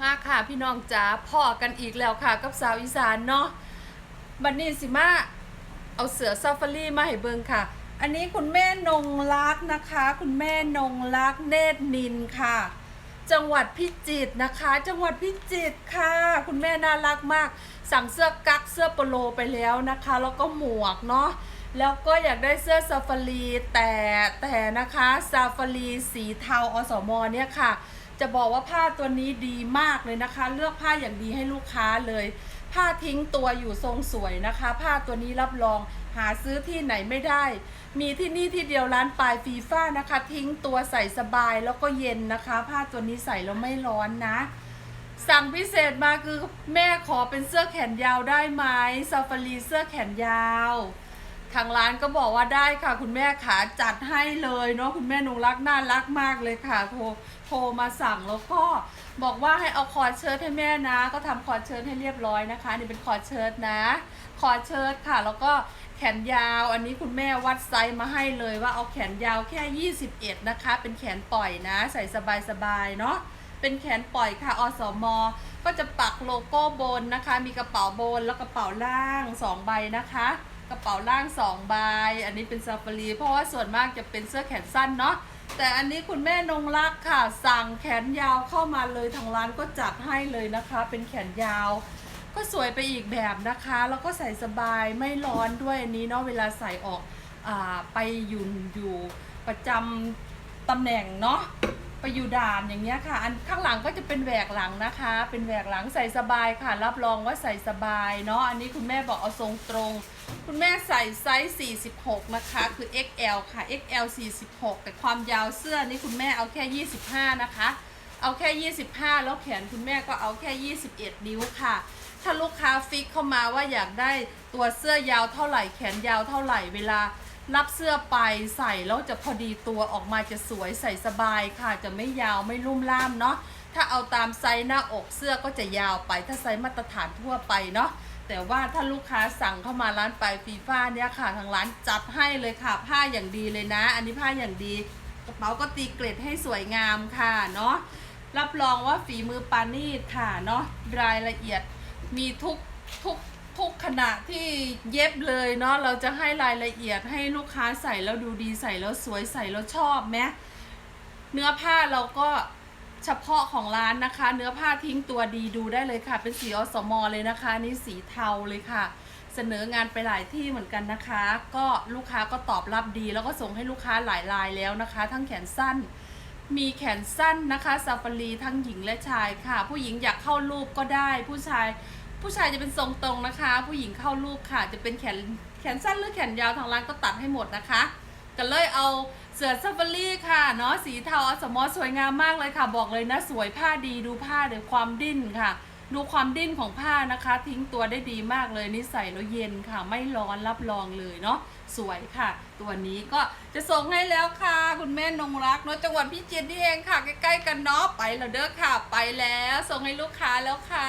มาค่ะพี่น้องจ๋าพ่อกันอีกแล้วค่ะกับสาวอีสานเนาะบัดนี้สิมาเอาเสือซาฟารีมาให้เบิงค่ะ อันนี้คุณแม่นงรักนะคะ คุณแม่นงรักเนตรนินค่ะ จังหวัดพิจิตรนะคะ จังหวัดพิจิตรค่ะ คุณแม่น่ารักมาก สั่งเสื้อกั๊กเสื้อโปโลไปแล้วนะคะ แล้วก็หมวกเนาะ แล้วก็อยากได้เสื้อซาฟารีแต่แต่นะคะซาฟารีสีเทาอสมเนี่ยค่ะ จะบอกว่าผ้าตัวนี้ดีมากเลยนะคะ เลือกผ้าอย่างดีให้ลูกค้าเลย ผ้าทิ้งตัวอยู่ทรงสวยนะคะ ผ้าตัวนี้รับรองหาซื้อที่ไหนไม่ได้ มีที่นี่ที่เดียวร้านปลายฟีฟ้านะคะ ทิ้งตัวใส่สบายแล้วก็เย็นนะคะ ผ้าตัวนี้ใส่แล้วไม่ร้อนนะสั่งพิเศษมาคือแม่ขอเป็นเสื้อแขนยาวได้ไหมซาฟารีเสื้อแขนยาว ทางร้านก็บอกว่าได้ค่ะ คุณแม่ขาจัดให้เลยเนาะคุณแม่นงรักน่ารักมากเลยค่ะโทรโทรมาสั่งแล้วก็บอกว่าให้เอาคอร์ดเชิ้ตให้แม่นะ ก็ทำคอร์ดเชิ้ตให้เรียบร้อยนะคะ นี่เป็นคอร์ดเชิ้ตนะคอร์ดเชิ้ตค่ะ แล้วก็แขนยาว อันนี้คุณแม่วัดไซส์มาให้เลยว่าเอาแขนยาวแค่ 21 นะคะ เป็นแขนปล่อยนะ ใส่สบายๆเนาะเป็นแขนปล่อยค่ะอสมก็จะปักโลโก้บนนะคะ มีกระเป๋าบนแล้วกระเป๋าล่าง 2 ใบนะคะ กระเป๋าล่าง2ใบอันนี้เป็นซาฟารีเพราะว่าส่วนมากจะเป็นเสื้อแขนสั้นเนาะแต่อันนี้คุณแม่นงรักค่ะ สั่งแขนยาวเข้ามาเลยทางร้านก็จัดให้เลยนะคะ เป็นแขนยาว ก็สวยไปอีกแบบนะคะ แล้วก็ใส่สบายไม่ร้อนด้วยอันนี้เนาะเวลาใส่ออกอาไปอยู่อยู่ประจำตำแหน่งเนาะ ไปอยู่ด่านอย่างเงี้ยค่ะ อันข้างหลังก็จะเป็นแหวกหลังนะคะ เป็นแหวกหลังใส่สบายค่ะ รับรองว่าใส่สบายเนาะ อันนี้คุณแม่บอกเอาทรงตรง คุณแม่ใส่ไซส์ 46 นะคะ คือ XL ค่ะ XL 46 แต่ความยาวเสื้อนี่คุณแม่เอาแค่ 25 นะคะ เอาแค่ 25 แล้วแขนคุณแม่ก็เอาแค่ 21 นิ้วค่ะ ถ้าลูกค้าฟิกเข้ามาว่าอยากได้ตัวเสื้อยาวเท่าไหร่ แขนยาวเท่าไหร่ เวลา รับเสื้อไปใส่แล้วจะพอดีตัวออกมาจะสวยใส่สบายค่ะ จะไม่ยาวไม่ลุ่มล่ามเนาะถ้าเอาตามไซส์หน้าอกเสื้อก็จะยาวไป ถ้าไซส์มาตรฐานทั่วไปเนาะแต่ว่าถ้าลูกค้าสั่งเข้ามาร้านไปฟีฟ้าเนี่ยค่ะทางร้านจัดให้เลยค่ะผ้าอย่างดีเลยนะ อันนี้ผ้าอย่างดีกระเป๋าก็ตีเกรดให้สวยงามค่ะเนาะรับรองว่าฝีมือปานีตค่ะเนาะรายละเอียดมีทุกทุก ทุกขณะที่เย็บเลยเนาะเราจะให้รายละเอียดให้ลูกค้าใส่แล้วดูดีใส่แล้วสวยใส่แล้วชอบไหมเนื้อผ้าเราก็เฉพาะของร้านนะคะ เนื้อผ้าทิ้งตัวดีดูได้เลยค่ะ เป็นสีอสมอเลยนะคะนี่สีเทาเลยค่ะ เสนองานไปหลายที่เหมือนกันนะคะ ก็ลูกค้าก็ตอบรับดี แล้วก็ส่งให้ลูกค้าหลายรายแล้วนะคะ ทั้งแขนสั้น มีแขนสั้นนะคะซาฟารีทั้งหญิงและชายค่ะ ผู้หญิงอยากเข้ารูปก็ได้ผู้ชาย ผู้ชายจะเป็นทรงตรงนะคะ ผู้หญิงเข้ารูปค่ะ จะเป็นแขนแขนสั้นหรือแขนยาวทางร้านก็ตัดให้หมดนะคะ ก็เลยเอาเสือซาฟารีค่ะเนาะสีเทาอสมอสวยงามมากเลยค่ะ บอกเลยนะสวยผ้าดีดูผ้าเดี๋ยวความดิ้นค่ะ ดูความดิ้นของผ้านะคะ ทิ้งตัวได้ดีมากเลยนี่ใส่แล้วเย็นค่ะ ไม่ร้อนรับรองเลยเนาะสวยค่ะ ตัวนี้ก็จะส่งให้แล้วค่ะ คุณแม่นงรักเนาะจังหวัดพิจิตรนี่เองค่ะ ใกล้ๆกันเนาะไปแล้วเด้อค่ะ ไปแล้วส่งให้ลูกค้าแล้วค่ะ